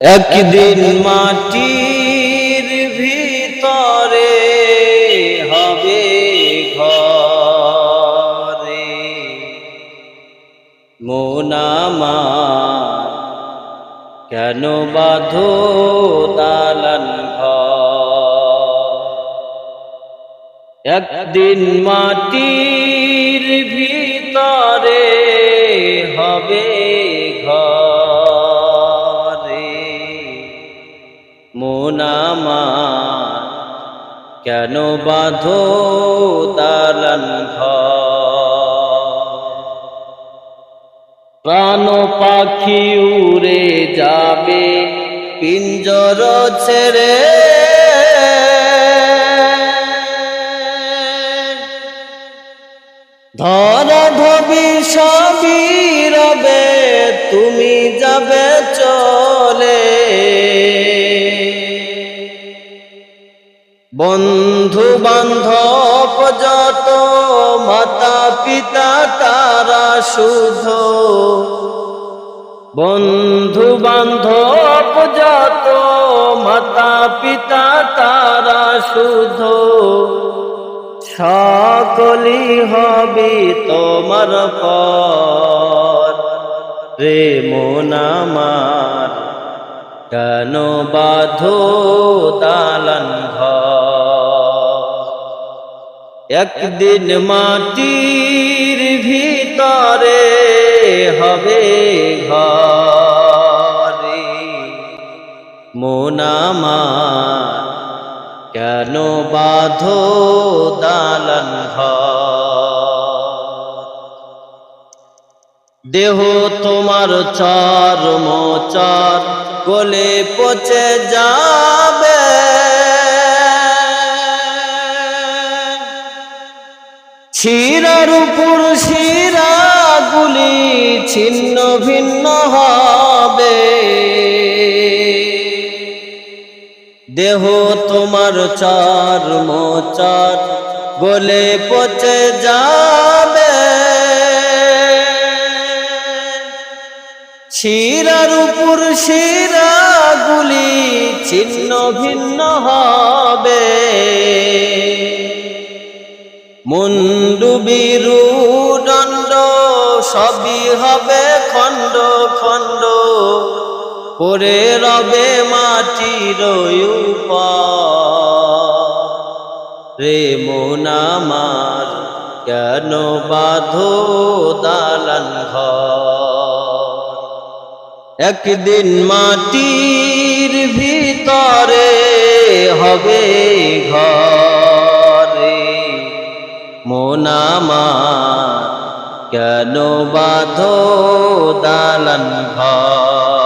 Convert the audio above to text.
একদিন মাটির ভিতরে হবে ঘরে। মোনামার কেন বাঁধো দালান ঘর? একদিন মাটির ভিতরে মোনামার কেন বাঁধো ঘর? প্রাণ পাখি উড়ে যাবে পিঞ্জর ছেড়ে। ধরা ধবি সবই বন্ধু বান্ধব যত, মাতা, পিতা, তারা শুধ। বন্ধু বান্ধব যত, মাতা, পিতা, তারা শুধ। সকলি হবে তোমার পর। রে মোনামার কেন বাধো দালান ঘর? একদিন মাটির ভিতরে হবে ঘরে। মোনামার কেন বাধো দালান দেহ তোমার চার মোচার কোলে পচে যাবে শিরার উপর শিরাগুলি ছিন্ন ভিন্ন হবে। দেহ তোমার চার মোচার গলে পচে যাবে। শিরার উপর শিরাগুলি ছিন্ন ভিন্ন হবে। মুন্ডু বিরু দণ্ড, সবই হবে খণ্ড খণ্ড। পরে রবে মাটির উপর। রে মোনামার কেন বাঁধো দালান একদিন মাটির ভিতরে হবে ঘরে। মোনামার কেন বাধো দালান ঘর?